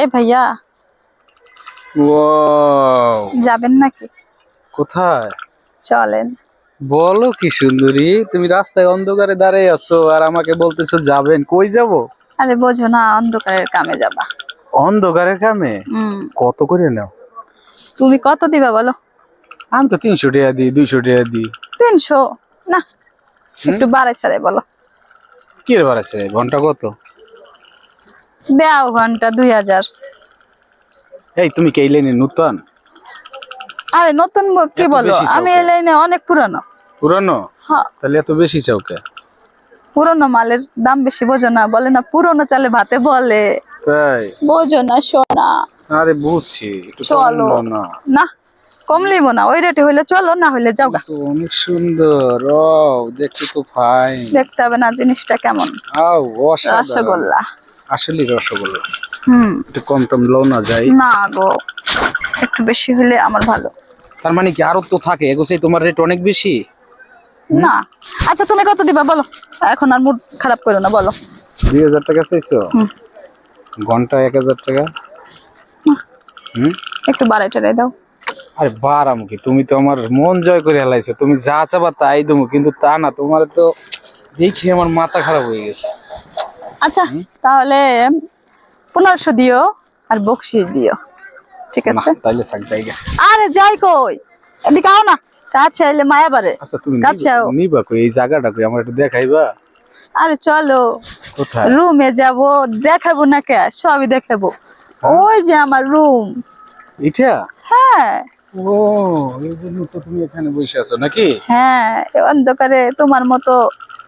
এ ভাইয়া ওয়াও। যাবেন নাকি? কোথায়? চলেন। বলো কি সুন্দরী তুমি রাস্তায় অন্ধকারে দাঁড়িয়ে আছো আর আমাকে বলতেছো যাবেন কই যাব? আরে বোঝো না অন্ধকারের কামে যাবা। অন্ধকারের কামে? কত করে নাও? তুমি কত দিবা বলো? আমি তো তিনশো টাকা দিই দুইশো টাকা দিই। তিনশো? না একটু বাড়াই সারাই বলো। কি রে বাড়াছে ঘণ্টা কত? দেও ঘণ্টা দুই হাজার। এই তুমি কে লাইনে নূতন? আরে নতুন কি বলো? আমি এই লাইনে অনেক পুরানো। পুরানো? তাহলে এত বেশি চাও কে? পুরনো মালের দাম বেশি বোঝো না। বলে না পুরনো চালে ভাতে বলে। তাই? বোঝো না সোনা। আরে বুঝছি। একটু চলো। না। না কম লিব না। ওই রেটে হইলে চলো না হইলে যাও গা। অনেক সুন্দর। ও দেখতে তো ফাইন দেখতে হবে না জিনিসটা কেমন। আও রসগোল্লা। আসলে রসগোল্লা। হুম। একটু কম টম লো না যাই। না গো একটু বেশি হলে আমার ভালো। তার মানে কি আরও তো থাকে? এগোছেই তোমার রেট অনেক বেশি? না। আচ্ছা তুমি কত দিবা বলো? এখন আর মুড খারাপ করো না বলো। দুই হাজার টাকা চাইছো? হুম। ঘণ্টা এক হাজার টাকা? হুম? একটু বাড়াই টাড়াই দাও। আরে বারাম কি তুমি তো আমার মন জয় করে হেলাইছো। তুমি যা চাবা তাই দেবো কিন্তু তা না তোমার তো দেখি আমার মাথা খারাপ হয়ে গেছে। আচ্ছা তাহলে পনেরোশো দিও আর বকশিস দিও। ঠিক আছে? তাইলে থাক জায়গা। আরে যাই কই? এদিকে আও না। কাছে আইলে মায়া বারে আচ্ছা তুমি কাছে আও। নিবা কই? এই জায়গাটা কই? আমার একটু দেখাইবা? আরে চলো। কোথায়? রুমে যাব দেখাবো না কে? সবই দেখাবো। ওই যে আমার রুম। এটা? হ্যাঁ। ও এই জন্য তো তুমি এখানে বসে আছো নাকি? হ্যাঁ অন্ধকারে তোমার মতো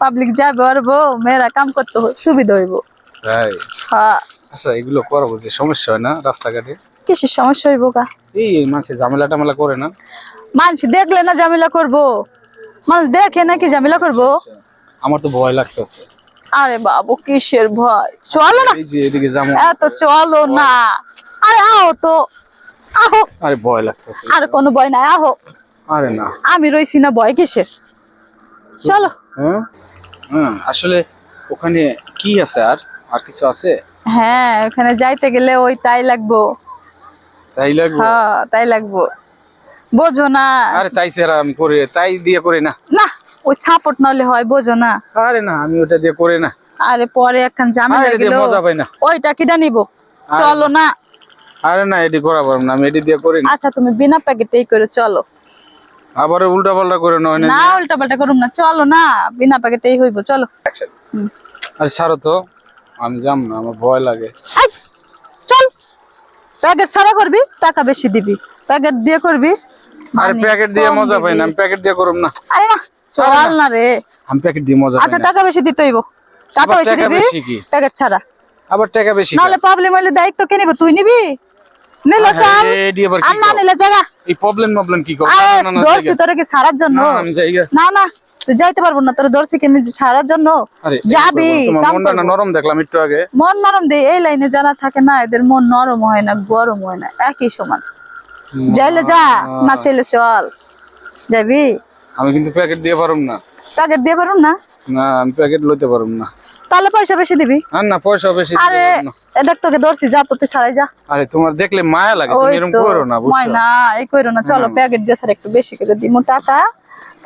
পাবলিক যাবে পারব মেয়েরা কাম করতে সুবিধা হইব। তাই? হ্যাঁ। আচ্ছা এগুলো করব যে সমস্যা হয় না রাস্তাঘাটে? কিসের সমস্যা হইব গা? এই মানুষের ঝামেলা টামেলা করে না? মানুষ দেখলে না ঝামেলা করব? মানুষ দেখে নাকি ঝামেলা করব? আমার তো ভয় লাগতেছে। আরে বাবু কিসের ভয়? চলো না। এই যে এদিকে যাব। এত চলো না। আরে আও তো। আহো। আরে ভয় লাগতেছে। আর কোনো ভয় নাই আহো। আরে না। আমি রইছি না ভয় কিসের? চলো। হ্যাঁ? আসলে ওখানে কি আছে আর? আর কিছু আছে? হ্যাঁ ওখানে যাইতে গেলে ওই তাই লাগবো। তাই লাগবে? হ্যাঁ তাই লাগবো। বোঝো না। আরে তাই করে তাই দিয়ে করি না। না ওই ছাপট নলে হয় বোঝো না। আরে না আমি ওটা দিয়ে করি না। আরে পরে একখান দিয়ে গেল। মজা পাই না। ওইটা কিটা নিব? চলো না। আরে না এটি করা পারব না আমি এটি দিয়ে করি না। আচ্ছা তুমি বিনা প্যাকেটেই করে চলো। আবার উল্টা পাল্টা করে নয় না উল্টা পাল্টা করুম না চলো না বিনা প্যাকেটেই হইব চলো। আরে ছাড়ো তো আমি যাম না আমার ভয় লাগে। চল। প্যাকেট ছাড়া করবি টাকা বেশি দিবি। প্যাকেট দিয়ে করবি আরে প্যাকেট দিয়ে মজা পাই না আমি প্যাকেট দিয়ে করুম না। আরে না চল না রে। আমি প্যাকেট দিয়ে মজা আচ্ছা টাকা বেশি দিতে হইব। টাকা বেশি দিবি প্যাকেট ছাড়া। আবার টাকা বেশি নাহলে প্রবলেম হইলে দায়িত্ব কে নিব? তুই নিবি? নিলে চল আর না নিলে জায়গা। এই প্রবলেম প্রবলেম কি কর আরে না না ধরছি তোরে কি ছাড়ার জন্য? না আমি না না যাইতে পারব না তোর ধরছি কি আমি জন্য? যাবি তোমার কাম মনটা না করব। নরম দেখলাম একটু আগে। মন নরম দে এই লাইনে যারা থাকে না এদের মন নরম হয় না গরম হয় না একই সমান। যাইলে যা না চাইলে চল। যাবি? আমি কিন্তু প্যাকেট দিয়ে পারুম না। প্যাকেট দিয়ে পারুন না? না আমি প্যাকেট লইতে পারুম না। তাহলে পয়সা বেশি দিবি? আর না পয়সা বেশি আরে এ দেখ তোকে ধরছি যা তো তুই ছাড়াই যা। আরে তোমার দেখলে মায়া লাগে তুমি এরকম করো না বুঝছ? ময়না এই কইরো না চলো প্যাকেট দিয়ে স্যার একটু বেশি করে দিমু টাকা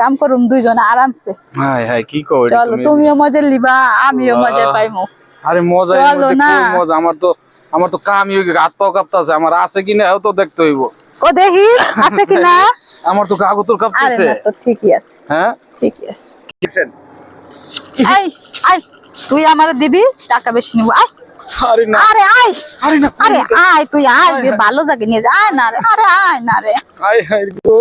কাম করুম দুইজনে আরামসে। হাই হাই কি এটা চলো তুমিও মজা লিবা আমিও মজা। পাইমু। আরে মজা না। মজা আমার তো আমার তো কাম হয়ে গেছে, হাত পাও কাঁপতাছে আমার আছে কিনা এও তো দেখতে হইব। ও দেখি আছে কি না? আমার তো কাগতর আরে কাঁপতেছে। না তো ঠিকই আছে। হ্যাঁ? ঠিকই আছে। আই আই তুই আমার দিবি টাকা বেশি নিবো। আয়। আরে না। আরে আয়। আরে না আরে আয় তুই আয় ভালো জায়গায় নিয়ে যায় আয় না রে আরে আয় না রে। আয় গো।